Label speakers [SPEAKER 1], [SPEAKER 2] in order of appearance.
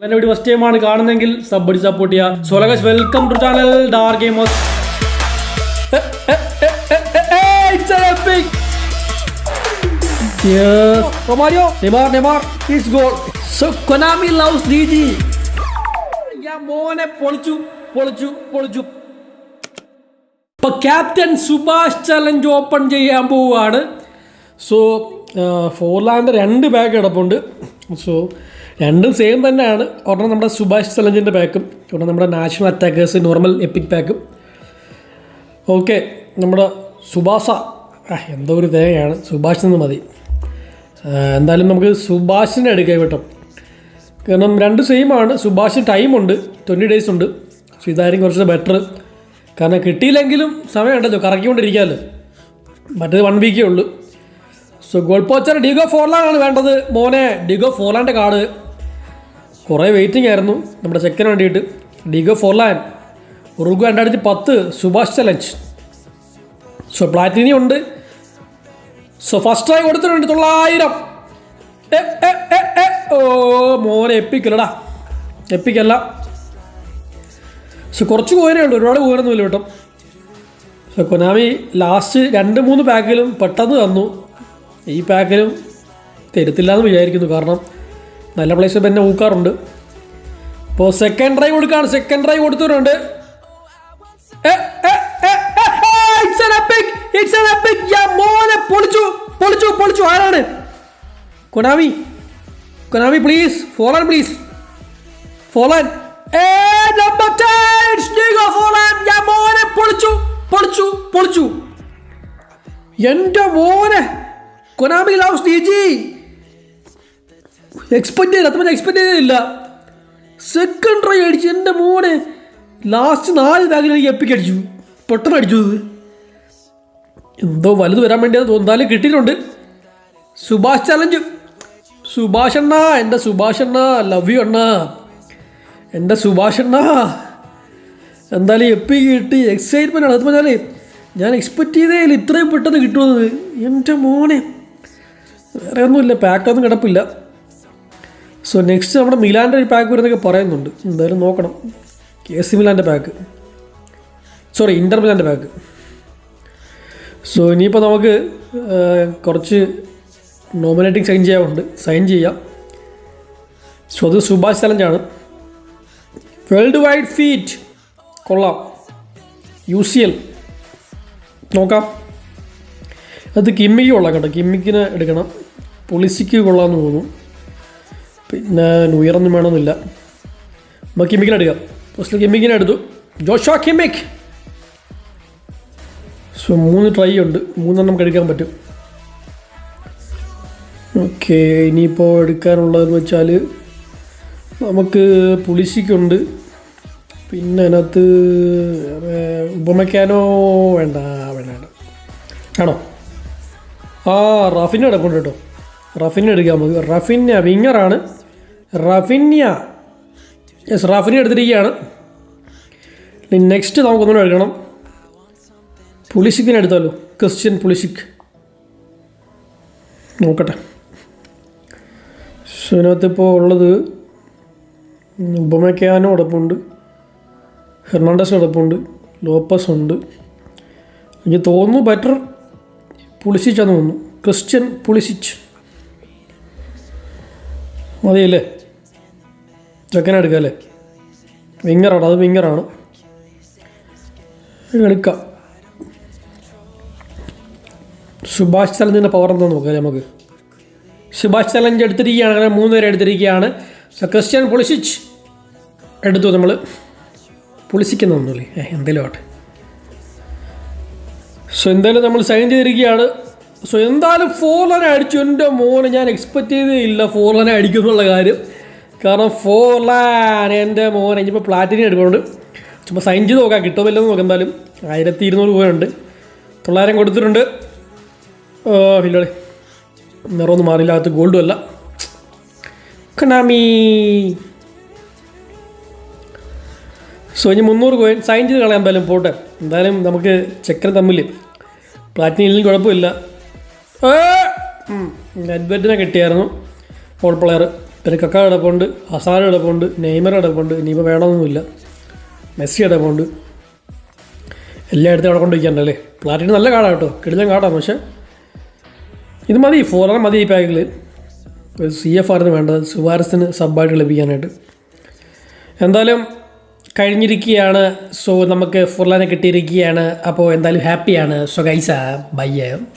[SPEAKER 1] എന്നെ video first ടൈമാണ് കാണുന്നെങ്കിൽ സബ് അടി സപ്പോർട്ട് ചെയ്യുക so welcome to channel dark gamers! Yes. Romario, Neymar, Neymar, it's goal. So Konami loves DG. യാ മോനെ പൊളിച്ചു പൊളിച്ചു പൊളിച്ചു ഇപ്പൊ ക്യാപ്റ്റൻ സുഭാഷ് ചലഞ്ച് ഓപ്പൺ ചെയ്യാൻ പോവുകയാണ് സോ ഫോർലാൻഡ് രണ്ട് ബാഗ് കിടപ്പുണ്ട് സോ രണ്ടും സെയിം തന്നെയാണ്. ഒരെണ്ണം നമ്മുടെ സുഭാഷ് ചലഞ്ചിന്റെ പാക്കും ഒരെണ്ണം നമ്മുടെ നാഷണൽ അറ്റാക്കേഴ്സ് നോർമൽ എപ്പിക് പാക്കും. ഓക്കെ നമ്മുടെ സുഭാഷ ആ എന്തോ ഒരു തേങ്ങയാണ്. സുഭാഷ് എന്ന് മതി. എന്തായാലും നമുക്ക് സുഭാഷിനെ എടുക്കാം കേട്ടോ കാരണം രണ്ട് സെയിമാണ് സുഭാഷ് ടൈമുണ്ട് ട്വന്റി ഡേയ്സ് ഉണ്ട്. സോ ഇതായിരിക്കും കുറച്ച് ബെറ്റർ കാരണം കിട്ടിയില്ലെങ്കിലും സമയമുണ്ടല്ലോ കറക്കിക്കൊണ്ടിരിക്കാമല്ലോ. മറ്റേത് വൺ വീക്കേ ഉള്ളൂ. സോ ഗോൾ പോച്ചർ ഡിഗോ ഫോർലാൻഡാണ് വേണ്ടത്. മോനെ ഡിഗോ ഫോർലാന്റെ കാർഡ്. കുറേ വെയിറ്റിംഗ് ആയിരുന്നു. നമ്മുടെ ചെക്കന് വേണ്ടിയിട്ട്. ഡിഗോ ഫോർലാൻ ഉറുഗു രണ്ടായിരത്തി പത്ത് സുഭാഷ് ചലഞ്ച് സോ പ്ലാറ്റിനി ഉണ്ട്. സോ ഫസ്റ്റ് ട്രൈ കൊടുത്തിട്ടുണ്ട് തൊള്ളായിരം. ഓ മോനെ എപ്പിക്കല്ലടാ എപ്പിക്കല്ല സോ കുറച്ച് കോയിനേ ഉള്ളൂ. ഒരുപാട് പോകാനൊന്നുമില്ല കേട്ടോ. സോ കൊനാമി ലാസ്റ്റ് രണ്ട് മൂന്ന് പാക്കിലും പെട്ടെന്ന് തന്നു. ഈ പാക്കിലും തരത്തില്ല എന്ന് വിചാരിക്കുന്നു. കാരണം നല്ല പ്ലേസ് എന്നെ ഊക്കാറുണ്ട്. ഇപ്പോൾ സെക്കൻഡ് ഡ്രൈവ് കൊടുക്കുകയാണ് സെക്കൻഡ് ഡ്രൈവ് കൊടുത്തിട്ടുണ്ട് പൊളിച്ചു പൊളിച്ചു പൊളിച്ചു. കൊനാമി. കൊനാമി പ്ലീസ് പ്ലീസ് മോനെ പൊളിച്ചു പൊളിച്ചു പൊളിച്ചു. മോനെ. കൊനാമി ലൗസ് ഡി എക്സ്പെക്ട് ചെയ്തില്ല അത്ര എക്സ്പെക്ട് ചെയ്തില്ല. സെക്കൻഡ് ട്രൈ അടിച്ചു എന്റെ മോനെ ലാസ്റ്റ് നാല് ബാഗിൽ എനിക്ക് എപ്പിക്ക് അടിച്ചു. പെട്ടെന്ന് അടിച്ചു എന്തോ വലുത് വരാൻ വേണ്ടി അത് തോന്നാലും കിട്ടിയിട്ടുണ്ട്. സുഭാഷ് ചലഞ്ച് സുഭാഷ് അണ്ണ എന്റെ സുഭാഷ് അണ്ണ ലവ് യു അണ്ണ. എന്റെ സുഭാഷ് അണ്ണ. എന്തായാലും എപ്പി കിട്ടി. എക്സൈറ്റ്മെന്റ് ആണ്. അത് പറഞ്ഞാൽ ഞാൻ എക്സ്പെക്ട് ചെയ്തേ ഇത്രയും പെട്ടെന്ന് കിട്ടുമെന്നത് എന്റെ മോനെ. വേറെ ഒന്നുമില്ല. പാക്കൊന്നും കിടപ്പില്ല. സോ നെക്സ്റ്റ് നമ്മുടെ മിലാന്റെ ഒരു പാക്ക് വരുന്നൊക്കെ പറയുന്നുണ്ട്. എന്തായാലും നോക്കണം. കെ സി മിലാന്റെ പാക്ക് സോറി ഇന്റർ മിലാന്റെ പാക്ക് സോ ഇനിയിപ്പോൾ നമുക്ക് കുറച്ച് നോമിനേറ്റിംഗ് സൈൻ ചെയ്യാറുണ്ട് സൈൻ ചെയ്യാം. സോ അത് സുഭാഷ് ചലഞ്ചാണ്. വേൾഡ് വൈഡ് ഫീറ്റ് കൊള്ളാം. യു സി എൽ നോക്കാം. അത് കിമ്മിക്ക് കൊള്ളാം കേട്ടോ. കിമ്മിക്കിന് എടുക്കണം. പൊളിസിക്ക് കൊള്ളാമെന്ന് തോന്നുന്നു. പിന്നെ ന്യൂ വേണമെന്നില്ല. നമുക്ക് കിമ്മിക്കിന് എടുക്കാം ഫസ്റ്റ് കിമ്മിക്കിനെ എടുത്തു. ജോഷോ കിമ്മിക് സോ മൂന്ന് ട്രൈ ഉണ്ട്. മൂന്നെണ്ണം നമുക്ക് എടുക്കാൻ പറ്റും. ഓക്കെ ഇനിയിപ്പോൾ എടുക്കാനുള്ളതെന്ന് വെച്ചാൽ നമുക്ക് പുളിശിക്കുണ്ട് പിന്നെ അതിനകത്ത് ഉപമയ്ക്കാനോ വേണ്ട വേണ്ട ആണോ? ആ റഫിനെ കിടപ്പുണ്ട് കേട്ടോ. റഫിനെ എടുക്കാം നമുക്ക്. റഫിൻ വിങ്ങറാണ് റഫിന്യ. യെസ് റഫിനെ എടുത്തിരിക്കുകയാണ്. നെക്സ്റ്റ് നമുക്കൊന്നുകൂടെ എടുക്കണം. പുളിശിക്കിനെ എടുത്താലോ? ക്രിസ്ത്യൻ പുളിശിക് നോക്കട്ടെ. ഇതിനകത്തിപ്പോൾ ഉള്ളത് ഉപമയ്ക്കാനും ഉടപ്പുണ്ട് ഹെർണാണ്ടസ് ഉടപ്പുണ്ട് ലോപ്പസ് ഉണ്ട്. എനിക്ക് തോന്നുന്നു ബെറ്റർ പുളിശിച്ചാന്ന് തോന്നുന്നു. ക്രിസ്ത്യൻ പുളിശിച്ച് മതിയല്ലേ? ചെക്കനെ എടുക്കുക അല്ലേ? വിങ്ങറാണ് അത് വിങ്ങറാണ്. എടുക്കാം. സുഭാഷ് ചലഞ്ചിന്റെ പവർ എന്താ നോക്കാം നമുക്ക്? സുഭാഷ് ചലഞ്ച് എടുത്തിരിക്കുകയാണ് അങ്ങനെ മൂന്ന് പേരെ എടുത്തിരിക്കുകയാണ്. സോ ക്രിസ്ത്യൻ പൊളിസിച്ച് എടുത്തു നമ്മൾ പൊളിസിക്കുന്നൊന്നുമില്ലേ എന്തെങ്കിലും ആട്ടെ സോ എന്തായാലും നമ്മൾ സൈൻ ചെയ്തിരിക്കുകയാണ്. സോ എന്തായാലും ഫോർ ഫോർലനെ അടിച്ചു. എന്റെ മോനെ ഞാൻ എക്സ്പെക്റ്റ് ചെയ്തേ ഇല്ല ഫോർലനെ അടിക്കും എന്നുള്ള കാര്യം. കാരണം ഫോർലാൻ എന്റെ മോൻ ഇനിയിപ്പോൾ പ്ലാറ്റിനി എടുക്കുന്നുണ്ട് ചുമ്മാ സൈൻ ചെയ്ത് നോക്കാം കിട്ടുമില്ലെന്ന് നോക്കാം എന്തായാലും. ആയിരത്തി ഇരുന്നൂറ് രൂപയുണ്ട് തൊള്ളായിരം കൊടുത്തിട്ടുണ്ട്. ഓ ഇല്ലടേ നിറമൊന്നും മാറില്ല അകത്ത് ഗോൾഡും അല്ല. കണാമി സോ ഇനി മുന്നൂറ് കോയിൻ സൈൻ ചെയ്ത് കളയാൻ എന്തായാലും പോട്ടെ. എന്തായാലും നമുക്ക് ചെക്കൻ തമ്മിൽ പ്ലാറ്റിനിലും കുഴപ്പമില്ല. ബെറ്റിനെ കിട്ടിയായിരുന്നു. ഫോൾ പ്ലെയർ പിന്നെ കക്ക കിടപ്പുണ്ട് ഹസാൻ കിടപ്പുണ്ട് നെയ്മർ കിടപ്പുണ്ട് ഇനിയിപ്പോൾ വേണമെന്നൊന്നുമില്ല മെസ്സി കിടപ്പുണ്ട് എല്ലായിടത്തും അവിടെ കൊണ്ട് വയ്ക്കാണ്ടല്ലേ പ്ലാറ്റിന് നല്ല കാർഡാണ് കേട്ടോ കിടിലൻ കാർഡാണ് പക്ഷേ ഇത് മതി ഫോറർ മതി ഈ പാക്കിൽ സി എഫ് ആറിന് വേണ്ടത് സുവാരസിന് സബ്ബായിട്ട് ലഭിക്കാനായിട്ട്. എന്തായാലും കഴിഞ്ഞിരിക്കുകയാണ് സോ നമുക്ക് ഫുർലാനെ കിട്ടിയിരിക്കുകയാണ് അപ്പോൾ എന്തായാലും ഹാപ്പിയാണ് സോ ഗൈസ ബയ്യ